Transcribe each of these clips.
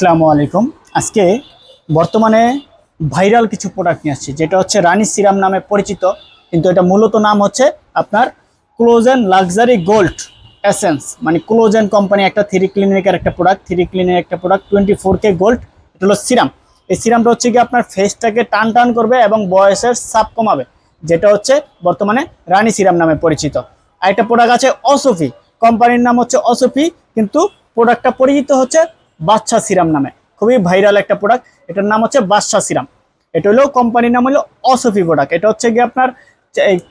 আসসালামু আলাইকুম। আজকে বর্তমানে ভাইরাল কিছু প্রোডাক্ট নিয়ে আসছি, যেটা হচ্ছে রানী সিরাম নামে পরিচিত, কিন্তু এটা মূলত নাম হচ্ছে আপনার ক্লোজেন লাক্সারি গোল্ড এসেন্স মানে ক্লোজেন কোম্পানি একটা থ্রি ক্লিনিকের একটা প্রোডাক্ট থ্রি ক্লিনের একটা product twenty four K gold এটা হলো সিরাম। এই সিরামটা হচ্ছে কি আপনার ফেসটাকে টান টান করবে এবং বয়সের সাপ কমাবে, যেটা হচ্ছে বর্তমানে রানী সিরাম নামে পরিচিত। আর একটা প্রোডাক্ট আছে অসফি কোম্পানির নাম হচ্ছে অসফি কিন্তু প্রোডাক্টটা পরিচিত হচ্ছে বাচ্চা সিরাম নামে। খুবই ভাইরাল একটা প্রোডাক্ট এটার নাম হচ্ছে বাচ্চা সিরাম। এটা হলো কোম্পানির নাম হলো অসফি প্রোডাক্ট এটা হচ্ছে গিয়ে আপনার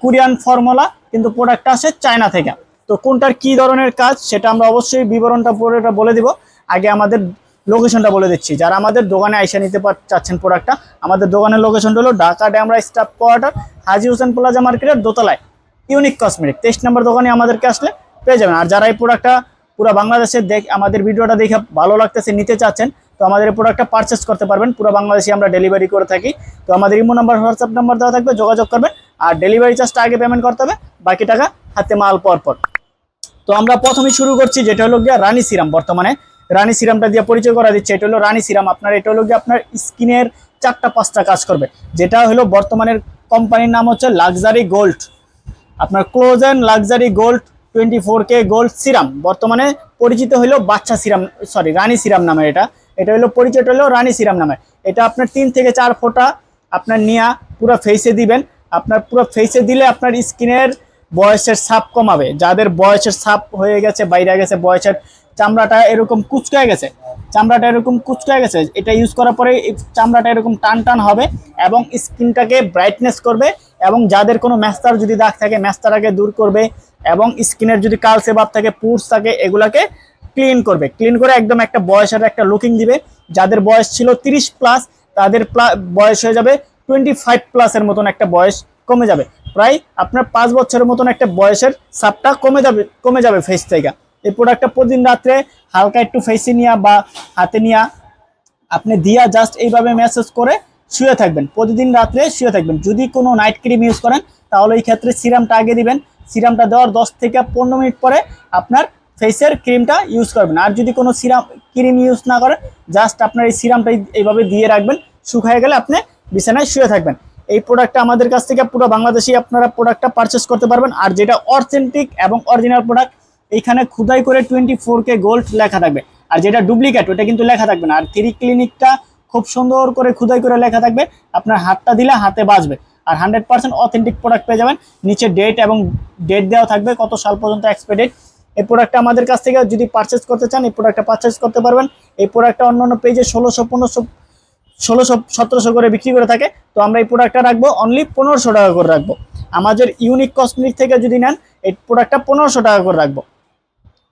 কোরিয়ান ফর্মুলা কিন্তু প্রোডাক্টটা আসে চায়না থেকে। তো কোনটার কি ধরনের কাজ, সেটা আমরা অবশ্যই বিবরণটা পুরোটা বলে দিব। আগে আমাদের লোকেশনটা বলে দিচ্ছি। যারা আমাদের দোকানে আইসা নিতে চাচ্ছেন প্রোডাক্টটা আমাদের দোকানের লোকেশনটা হলো Dhaka Demra staff quarter, Haji Hossain plaza মার্কেটের দোতলায়। ইউনিক কসমেটিক তেইশ নম্বর দোকানে আমাদেরকে আসলে পেয়ে যাবেন। আর যারা এই প্রোডাক্টটা পুরো বাংলাদেশে দেখ আমাদের ভিডিওটা দেখে ভালো লাগতেছে, নিতে চাচ্ছেন, তো আমাদের এই প্রোডাক্টটা পারচেস করতে পারবেন। পুরো বাংলাদেশে আমরা ডেলিভারি করে থাকি। তো আমাদের ইমো নাম্বার হোয়াটসঅ্যাপ নাম্বার দেওয়া থাকবে, যোগাযোগ করবেন। আর ডেলিভারি চার্জটা আগে পেমেন্ট করতে হবে, বাকি টাকা হাতে মাল পর পর তো আমরা প্রথমেই শুরু করছি, যেটা হলো গিয়া রানী সিরাম বর্তমানে। রানী সিরামটা দিয়ে পরিচয় করা দিচ্ছে, এটা হলো রানী সিরাম। আপনার, এটা হলো গিয়ে আপনার স্কিনের চারটা, পাঁচটা কাজ করবে। যেটা হলো বর্তমানের কোম্পানির নাম হচ্ছে লাক্সারি গোল্ড আপনার ক্লোজেন luxury gold twenty four K gold serum. বর্তমানে পরিচিত হলো বাচ্চা সিরাম, সরি, রানী সিরাম নামে এটা। এটা হলো পরিচিত হলো রানী সিরাম নামে এটা আপনার তিন থেকে চার ফোঁটা আপনার নিয়া পুরো ফেসে দিবেন। আপনার পুরো ফেসে দিলে আপনার স্কিনের বয়সের ছাপ কমাবে। যাদের বয়সের ছাপ হয়ে গেছে, বাইরে গেছে, বয়সের চামড়াটা এরকম কুচকায় গেছে, চামড়াটা এরকম কুচকায় গেছে, এটা ইউজ করার পরে চামড়াটা এরকম টান টান হবে এবং স্কিনটাকে ব্রাইটনেস করবে এবং যাদের কোনো ম্যাস্তার যদি দাগ থাকে ম্যাস্তারাকে দূর করবে এবং স্কিনের যদি কালসে ভাব থাকে, পুরস থাকে, এগুলাকে ক্লিন করবে। ক্লিন করে একদম একটা বয়সের একটা লুকিং দিবে। যাদের বয়স ছিল তিরিশ প্লাস তাদের বয়স হয়ে যাবে টোয়েন্টি ফাইভ প্লাসের মতন একটা বয়স কমে যাবে। প্রায় আপনার পাঁচ বছরের মতন একটা বয়সের সাপটা কমে যাবে কমে যাবে ফেস থেকে। এই প্রোডাক্টটা প্রতিদিন রাত্রে হালকা একটু ফেসে নিয়া বা হাতে নিয়া আপনি দিয়া জাস্ট এইভাবে মেসেজ করে শুয়ে থাকবেন। প্রতিদিন রাত্রে শুয়ে থাকবেন। যদি কোনো নাইট ক্রিম ইউজ করেন, তাহলে এই ক্ষেত্রে সিরামটা আগে দিবেন। সিরামটা দেওয়ার দশ থেকে পনেরো মিনিট পরে আপনার ফেসের ক্রিমটা ইউজ করবেন। আর যদি কোনো সিরাম ক্রিম ইউজ না করেন জাস্ট আপনার এই সিরামটা এইভাবে দিয়ে রাখবেন। শুকায় গেলে আপনি বিছানায় শুয়ে থাকবেন। এই প্রোডাক্টটা আমাদের কাছ থেকে পুরো বাংলাদেশি আপনারা প্রোডাক্টটা পারচেস করতে পারবেন। আর যেটা অথেন্টিক এবং অরিজিনাল প্রোডাক্ট এইখানে খুদাই করে টোয়েন্টি কে গোল্ড লেখা থাকবে। আর যেটা ডুপ্লিকেট ওটা কিন্তু লেখা থাকবে না। আর থ্রি ক্লিনিকটা খুব সুন্দর করে খুদাই করে লেখা থাকবে। আপনার হাতটা দিলে হাতে বাজবে। আর হান্ড্রেড পার্সেন্ট অথেন্টিক প্রোডাক্ট পেয়ে যাবেন। নিচে ডেট এবং ডেট দেওয়া থাকবে কত সাল পর্যন্ত এক্সপায়ার ডেট এই প্রোডাক্টটা আমাদের কাছ থেকে যদি পারচেস করতে চান, এই প্রোডাক্টটা পারচেস করতে পারবেন। এই প্রোডাক্টটা অন্যান্য পেজে ষোলোশো, পনেরোশো, ষোলোশো, সতেরোশো করে বিক্রি করে থাকে। তো আমরা এই প্রোডাক্টটা রাখব অনলি পনেরোশো টাকা করে রাখব। আমাদের ইউনিক কসমেটিক থেকে যদি নেন, এই প্রোডাক্টটা পনেরোশো টাকা করে রাখব।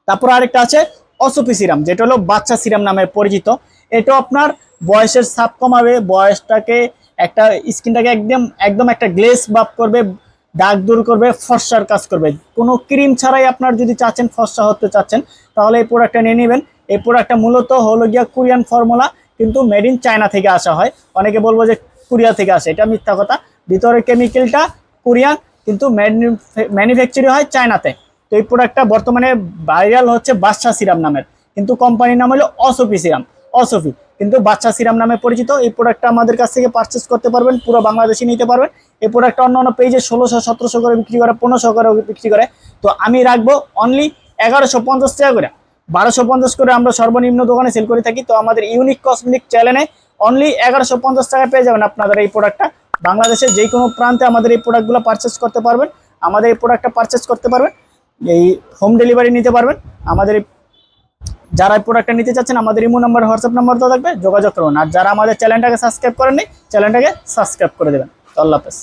তারপর আরেকটা আছে অসপি সিরাম যেটা হলো বাচ্চা সিরাম নামে পরিচিত। এটা আপনার বয়সের ছাপ কমাবে, বয়সটাকে একটা স্কিনটাকে একদম একদম একটা গ্লেস বাপ করবে, দাগ দূর করবে, ফর্সার কাজ করবে। কোনো ক্রিম ছাড়াই আপনার যদি চাচ্ছেন ফর্সা হতে চাচ্ছেন, তাহলে এই প্রোডাক্টটা নিয়ে নেবেন। এই প্রোডাক্টটা মূলত হলো গিয়া কোরিয়ান ফর্মুলা, কিন্তু মেড ইন চায়না থেকে আসা হয়। অনেকে বলব যে কোরিয়া থেকে আসে, এটা মিথ্যা কথা। ভিতরে কেমিক্যালটা কোরিয়ান, কিন্তু ম্যানুফ্যাকচারিং হয় চায়নাতে তো এই প্রোডাক্টটা বর্তমানে ভাইরাল হচ্ছে বাদশা সিরাম নামের। কিন্তু কোম্পানির নাম হলো অসফি সিরাম অসফি কিন্তু বাচ্চা সিরাম নামে পরিচিত। এই প্রোডাক্টটা আমাদের কাছ থেকে পারচেস করতে পারবেন, পুরো বাংলাদেশে নিতে পারবেন। এই প্রোডাক্টটা অন্য অন্য পেজে ষোলোশো, সতেরোশো করে বিক্রি করে, পনেরোশো করে বিক্রি করে। তো আমি রাখব অনলি এগারোশো পঞ্চাশ টাকা করে। বারোশো পঞ্চাশ করে আমরা সর্বনিম্ন দোকানে সেল করে থাকি। তো আমাদের ইউনিক কসমেটিক চ্যানেলে অনলি এগারোশো পঞ্চাশ টাকায় পেয়ে যাবেন আপনাদের এই প্রোডাক্টটা বাংলাদেশের যে কোনো প্রান্তে আমাদের এই প্রোডাক্টগুলো পারচেস করতে পারবেন। আমাদের এই প্রোডাক্টটা পারচেস করতে পারবেন। এই হোম ডেলিভারি নিতে পারবেন। আমাদের যারা প্রোডাক্টটা নিতে চাচ্ছেন, আমাদের ইমো নাম্বার হোয়াটসঅ্যাপ নাম্বার তো থাকবে, যোগাযোগ করুন। আর যারা আমাদের চ্যানেলটাকে সাবস্ক্রাইব করেননি, চ্যানেলটাকে সাবস্ক্রাইব করে দেবেন। আল্লাহ হাফেজ।